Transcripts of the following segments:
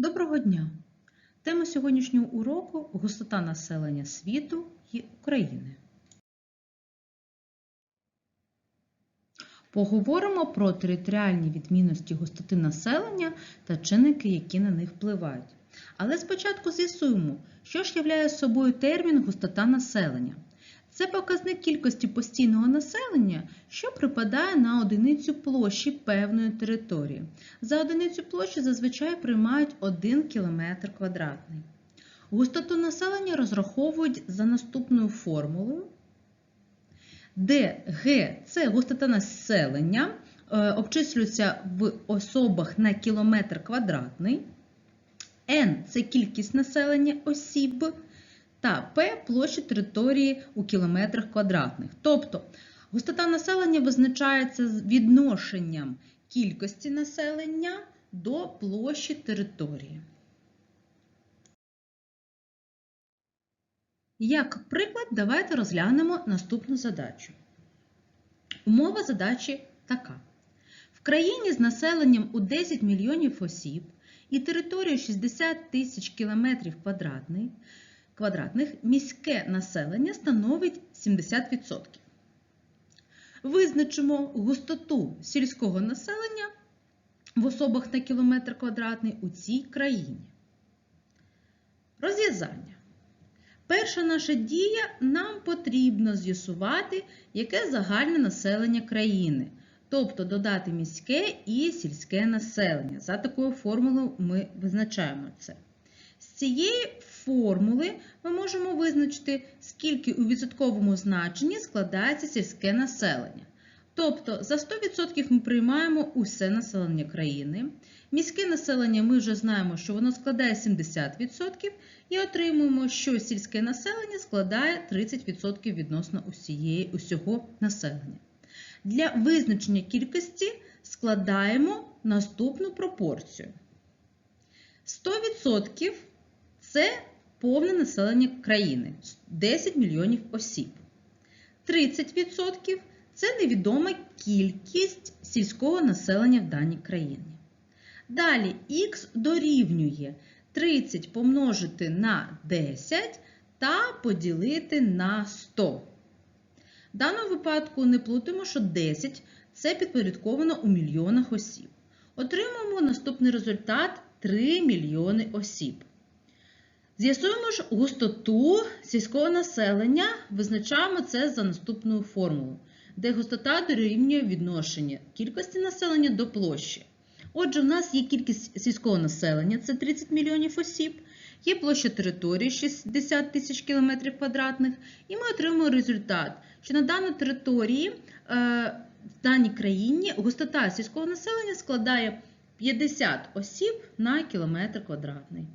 Доброго дня! Тема сьогоднішнього уроку густота населення світу і України. Поговоримо про територіальні відмінності густоти населення та чинники, які на них впливають. Але спочатку з'ясуємо, що ж являє собою термін густота населення. Це показник кількості постійного населення, що припадає на одиницю площі певної території. За одиницю площі зазвичай приймають 1 км квадратний. Густоту населення розраховують за наступною формулою, де Г це густота населення, е, обчислюється в особах на кілометр квадратний, N це кількість населення осіб та P площа території у кілометрах квадратних. Тобто густота населення визначається відношенням кількості населення до площі території. Як приклад, давайте розглянемо наступну задачу. Умова задачі така. В країні з населенням у 10 мільйонів осіб і територією 60 тисяч кілометрів квадратних квадратних міське населення становить 70%. Визначимо густоту сільського населення в особах на кілометр квадратний у цій країні. Розв'язання. Перша наша дія нам потрібно з'ясувати, яке загальне населення країни, тобто додати міське і сільське населення. За такою формулою ми визначаємо це. З цієї формули ми можемо визначити, скільки у відсотковому значенні складається сільське населення. Тобто за 100% ми приймаємо усе населення країни. Міське населення ми вже знаємо, що воно складає 70%, і отримуємо, що сільське населення складає 30% відносно усієї, усього населення. Для визначення кількості складаємо наступну пропорцію. 100% це повне населення країни 10 мільйонів осіб. 30% це невідома кількість сільського населення в даній країні. Далі х дорівнює 30 помножити на 10 та поділити на 100. В даному випадку не плутаємо, що 10 це підпорядковано у мільйонах осіб. Отримуємо наступний результат 3 мільйони осіб. З'ясуємо ж густоту сільського населення, визначаємо це за наступною формулою, де густота дорівнює відношення кількості населення до площі. Отже, в нас є кількість сільського населення, це 30 мільйонів осіб, є площа території 60 тисяч кілометрів квадратних, і ми отримуємо результат, що на даній території, е, в даній країні густота сільського населення складає 50 осіб на кілометр квадратний.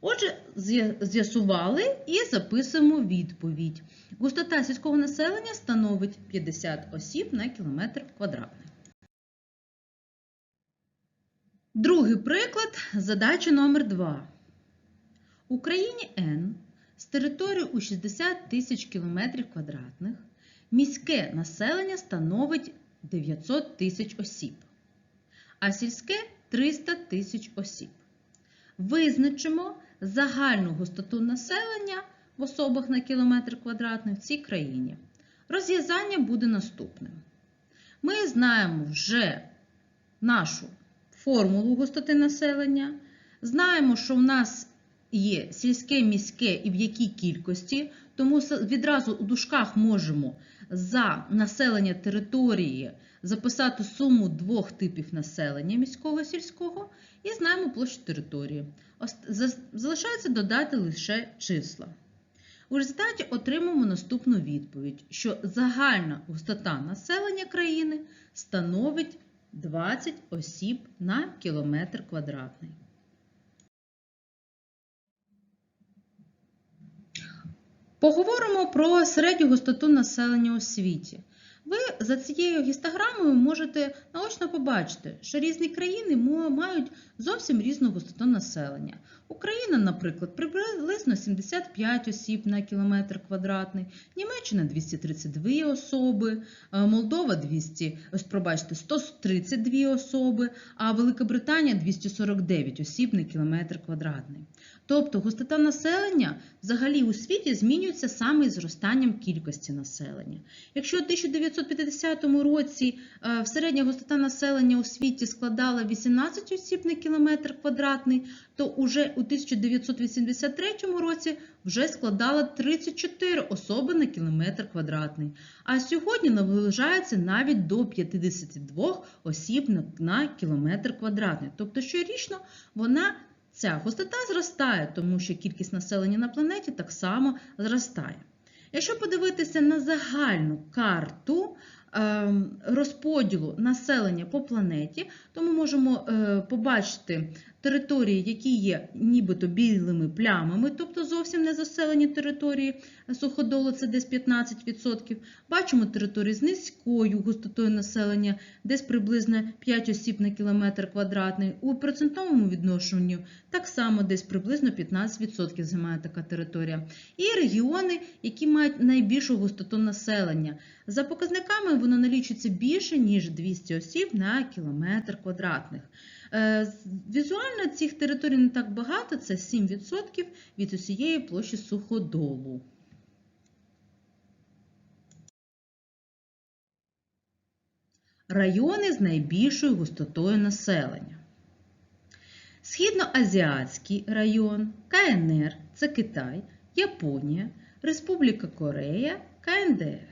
Отже, з'ясували і записуємо відповідь. Густота сільського населення становить 50 осіб на кілометр квадратний. Другий приклад задача номер 2. У країні N з територією у 60 тисяч кілометрів квадратних міське населення становить 900 тисяч осіб, а сільське 300 тисяч осіб. Визначимо загальну густоту населення в особах на кілометр квадратний в цій країні. Розв'язання буде наступним. Ми знаємо вже нашу формулу густоти населення, знаємо, що в нас є сільське, міське і в якій кількості, тому відразу у дужках можемо за населення території записати суму двох типів населення міського сільського, і знаємо площу території. Залишається додати лише числа. У результаті отримаємо наступну відповідь, що загальна густота населення країни становить 20 осіб на кілометр квадратний. Поговоримо про середню густоту населення у світі. Ви за цією гістограмою можете наочно побачити, що різні країни мають зовсім різну густоту населення. Україна, наприклад, приблизно 75 осіб на кілометр квадратний, Німеччина 232 особи, е, Молдова 200, ось пробачте, 132 особи, а Велика Британія 249 осіб на кілометр квадратний. Тобто густота населення взагалі у світі змінюється саме із зростанням кількості населення. Якщо у 1950 році е, середня густота населення у світі складала 18 осіб на кілометр квадратний, то уже у 1983 році вже складала 34 особи на кілометр квадратний. А сьогодні наближається навіть до 52 осіб на кілометр квадратний. Тобто щорічно вона Ця густота зростає, тому що кількість населення на планеті так само зростає. Якщо подивитися на загальну карту розподілу населення по планеті, то ми можемо е, побачити території, які є нібито білими плямами, тобто зовсім не заселені території суходолу, це десь 15%. Бачимо території з низькою густотою населення, десь приблизно 5 осіб на кілометр квадратний. У процентовому відношенню так само десь приблизно 15% займає така територія. І регіони, які мають найбільшу густоту населення. За показниками воно налічується більше, ніж 200 осіб на кілометр квадратних. Е, Візуально цих територій не так багато, це 7% від усієї площі суходолу. Райони з найбільшою густотою населення. Східноазіатський район, КНР це Китай, Японія, Республіка Корея, КНДР.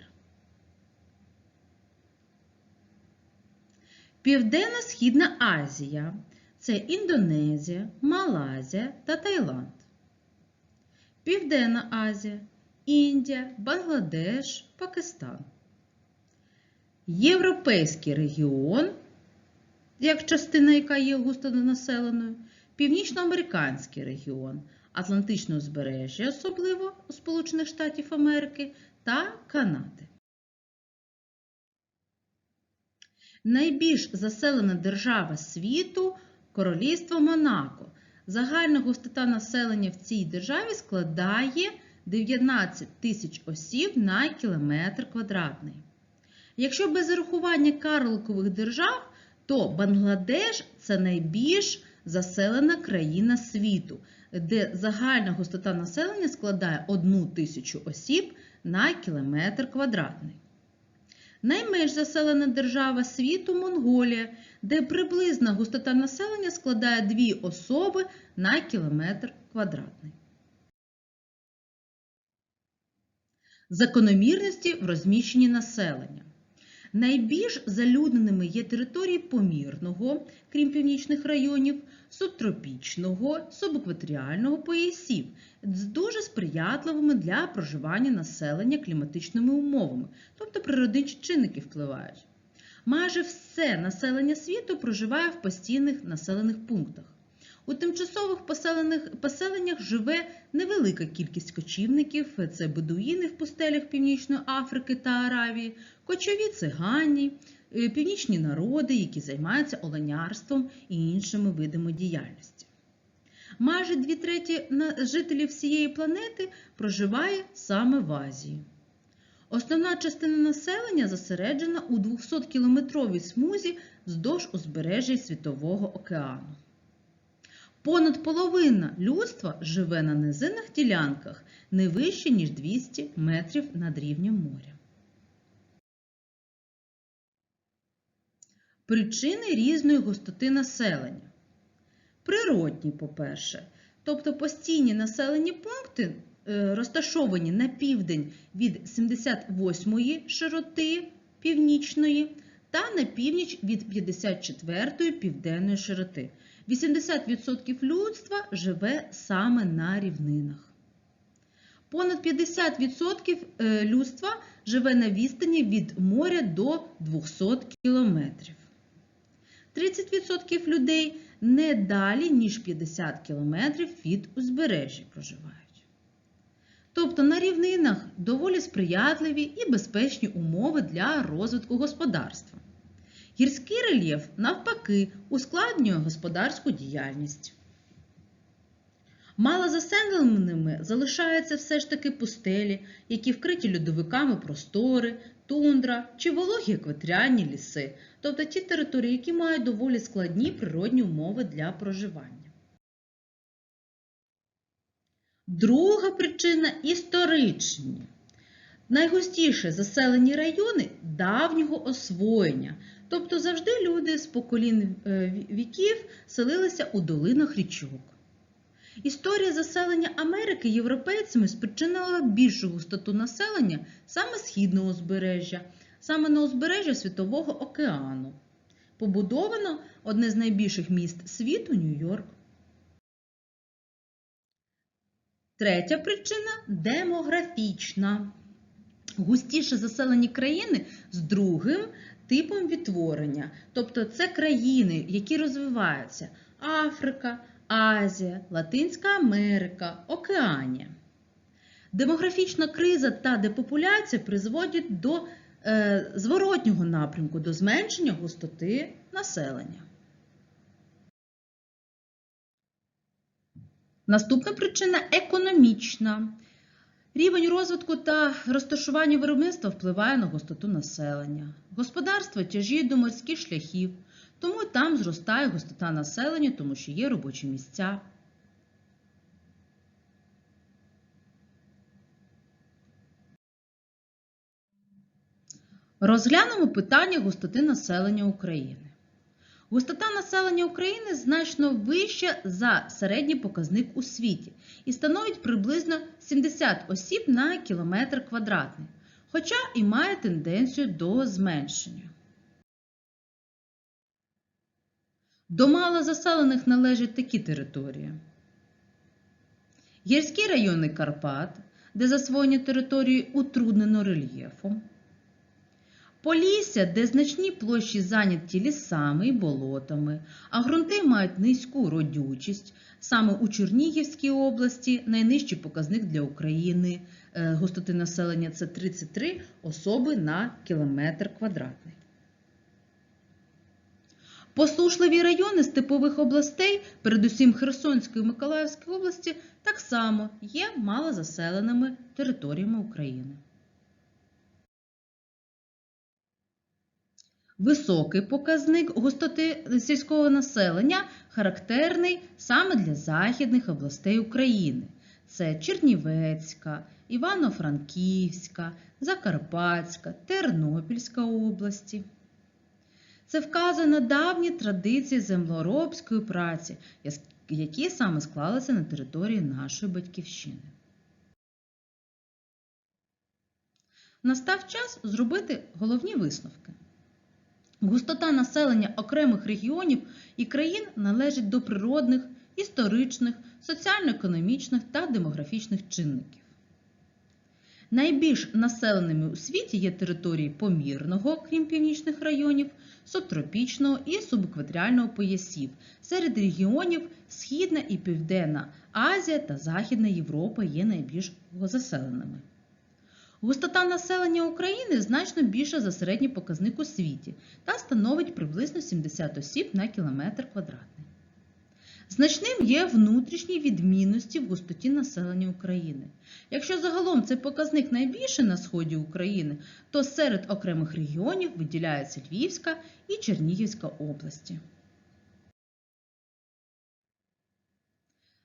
Південно-Східна Азія це Індонезія, Малайзія та Таїланд. Південна Азія, Індія, Бангладеш, Пакистан. Європейський регіон, як частина, яка є густонаселеною, Північноамериканський регіон, Атлантичне узбережжя, особливо Сполучених Штатів Америки та Канади. Найбільш заселена держава світу Королівство Монако. Загальна густота населення в цій державі складає 19 тисяч осіб на кілометр квадратний. Якщо без зарахування карликових держав, то Бангладеш це найбільш заселена країна світу, де загальна густота населення складає 1 тисячу осіб на кілометр квадратний. Найменш заселена держава світу Монголія, де приблизна густота населення складає 2 особи на кілометр квадратний. Закономірності в розміщенні населення. Найбільш залюдненими є території помірного, крім північних районів, субтропічного, субекваторіального поясів з дуже сприятливими для проживання населення кліматичними умовами, тобто природничі чинники впливають. Майже все населення світу проживає в постійних населених пунктах. У тимчасових поселених, поселеннях живе невелика кількість кочівників, це бедуїни в пустелях Північної Африки та Аравії, кочові цигані, е, північні народи, які займаються оленярством і іншими видами діяльності. Майже дві треті жителів всієї планети проживає саме в Азії. Основна частина населення зосереджена у 200-кілометровій смузі вздовж узбережжя Світового океану. Понад половина людства живе на низинних ділянках не вище, ніж 200 метрів над рівнем моря. Причини різної густоти населення. Природні, по-перше, тобто постійні населені пункти, е, розташовані на південь від 78-ї широти північної та на північ від 54-ї південної широти. 80% людства живе саме на рівнинах. Понад 50% е, людства живе на відстані від моря до 200 кілометрів. 30% людей не далі, ніж 50 кілометрів від узбережжя проживають. Тобто на рівнинах доволі сприятливі і безпечні умови для розвитку господарства. Гірський рельєф, навпаки, ускладнює господарську діяльність. Малозаселеними залишаються все ж таки пустелі, які вкриті льодовиками простори, тундра чи вологі екваторіальні ліси, тобто ті території, які мають доволі складні природні умови для проживання. Друга причина історичні. Найгустіше заселені райони давнього освоєння, тобто завжди люди з поколін е, віків селилися у долинах річок. Історія заселення Америки європейцями спричинила більшу густоту населення саме східного узбережжя, саме на узбережжя Світового океану. Побудовано одне з найбільших міст світу Нью-Йорк. Третя причина демографічна. Густіше заселені країни з другим типом відтворення. Тобто це країни, які розвиваються Африка, Азія, Латинська Америка, Океанія. Демографічна криза та депопуляція призводять до е, зворотнього напрямку, до зменшення густоти населення. Наступна причина економічна. Рівень розвитку та розташування виробництва впливає на густоту населення. Господарство тяжіє до морських шляхів, тому там зростає густота населення, тому що є робочі місця. Розглянемо питання густоти населення України. Густота населення України значно вища за середній показник у світі і становить приблизно 70 осіб на кілометр квадратний, хоча і має тенденцію до зменшення. До малозаселених належать такі території. Гірські райони Карпат, де засвоєння території утруднено рельєфом. Полісся, де значні площі зайняті лісами і болотами, а ґрунти мають низьку родючість. Саме у Чернігівській області найнижчий показник для України е, густоти населення це 33 особи на кілометр квадратний. Посушливі райони степових областей, передусім Херсонської і Миколаївської області, так само є малозаселеними територіями України. Високий показник густоти сільського населення характерний саме для західних областей України. Це Чернівецька, Івано-Франківська, Закарпатська, Тернопільська області. Це вказує на давні традиції землеробської праці, які саме склалися на території нашої батьківщини. Настав час зробити головні висновки. Густота населення окремих регіонів і країн належить до природних, історичних, соціально-економічних та демографічних чинників. Найбільш населеними у світі є території помірного, крім північних районів, субтропічного і субекваторіального поясів. Серед регіонів Східна і Південна Азія та Західна Європа є найбільш заселеними. Густота населення України значно більша за середній показник у світі та становить приблизно 70 осіб на кілометр квадратний. Значним є внутрішні відмінності в густоті населення України. Якщо загалом цей показник найбільший на сході України, то серед окремих регіонів виділяються Львівська і Чернігівська області.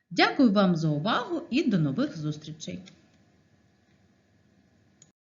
Дякую вам за увагу і до нових зустрічей!